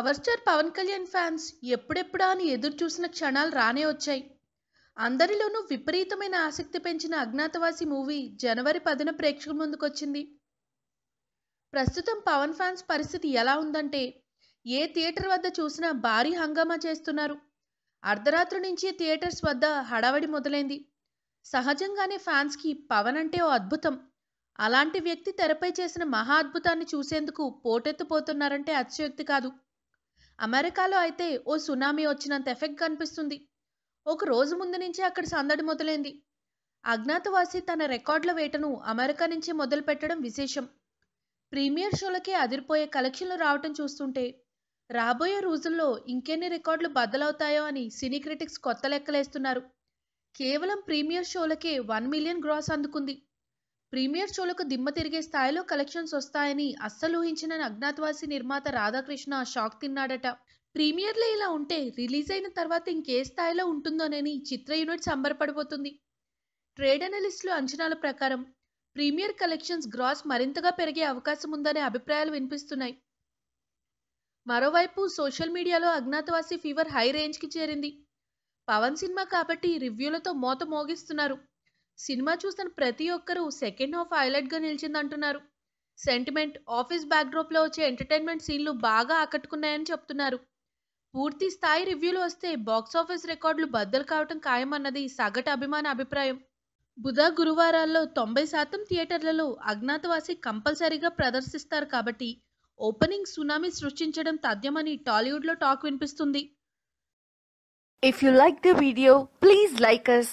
Power star Pawan Kalyan fans ఎప్పుడెప్పుడా అని ఎదురు చూసిన క్షణాలు రానే వచ్చాయి. అందరిలోనూ విపరీతమైన ఆసక్తి పెంచిన అజ్ఞాతవాసి మూవీ జనవరి పదిన ప్రేక్షకుల ముందుకొచ్చింది. ప్రస్తుతం పవన్ ఫ్యాన్స్ పరిస్థితి ఎలా ఉందంటే ఏ థియేటర్ వద్ద చూసినా భారీ హంగామా చేస్తున్నారు. అర్ధరాత్రి నుంచి థియేటర్స్ వద్ద హడావడి మొదలైంది. సహజంగానే ఫ్యాన్స్కి పవన్ అంటే ఓ అద్భుతం. అలాంటి వ్యక్తి తెరపై చేసిన మహా అద్భుతాన్ని చూసేందుకు పోటెత్తిపోతున్నారంటే అతిశయోక్తి కాదు. అమెరికాలో అయితే ఓ సునామీ వచ్చినంత ఎఫెక్ట్ కనిపిస్తుంది. ఒక రోజు ముందు నుంచే అక్కడ సందడి మొదలైంది. అజ్ఞాతవాసి తన రికార్డుల వేటను అమెరికా నుంచి మొదలు పెట్టడం విశేషం. ప్రీమియర్ షోలకే అదిరిపోయే కలెక్షన్లు రావటం చూస్తుంటే రాబోయే రోజుల్లో ఇంకెన్ని రికార్డులు బద్దలవుతాయో అని సినీ క్రిటిక్స్ కొత్త లెక్కలేస్తున్నారు. కేవలం ప్రీమియర్ షోలకే వన్ మిలియన్ గ్రాస్ అందుకుంది. ప్రీమియర్ షోలకు దిమ్మ తిరిగే స్థాయిలో కలెక్షన్స్ వస్తాయని అస్సలు ఊహించిన అజ్ఞాతవాసి నిర్మాత రాధాకృష్ణ షాక్ తిన్నాడట. ప్రీమియర్లో ఇలా ఉంటే రిలీజ్ అయిన తర్వాత ఇంకే స్థాయిలో ఉంటుందోనని చిత్ర యూనిట్ సంబరపడిపోతుంది. ట్రేడ్ అనలిస్టుల అంచనాల ప్రకారం ప్రీమియర్ కలెక్షన్స్ గ్రాస్ మరింతగా పెరిగే అవకాశం ఉందనే అభిప్రాయాలు వినిపిస్తున్నాయి. మరోవైపు సోషల్ మీడియాలో అజ్ఞాతవాసి ఫీవర్ హై రేంజ్కి చేరింది. పవన్ సినిమా కాబట్టి రివ్యూలతో మోత మోగిస్తున్నారు. సినిమా చూసిన ప్రతి ఒక్కరూ సెకండ్ హాఫ్ హైలైట్గా నిలిచిందంటున్నారు. సెంటిమెంట్ ఆఫీస్ బ్యాక్డ్రాప్లో వచ్చే ఎంటర్టైన్మెంట్ సీన్లు బాగా ఆకట్టుకున్నాయని చెప్తున్నారు. పూర్తి స్థాయి రివ్యూలు వస్తే బాక్సాఫీస్ రికార్డులు బద్దలు కావటం ఖాయమన్నది సగటు అభిమాన అభిప్రాయం. బుధ గురువారాల్లో తొంభై శాతం థియేటర్లలో అజ్ఞాతవాసి కంపల్సరీగా ప్రదర్శిస్తారు కాబట్టి ఓపెనింగ్ సునామీ సృష్టించడం తథ్యమని టాలీవుడ్లో టాక్ వినిపిస్తుంది. If you like the video please like us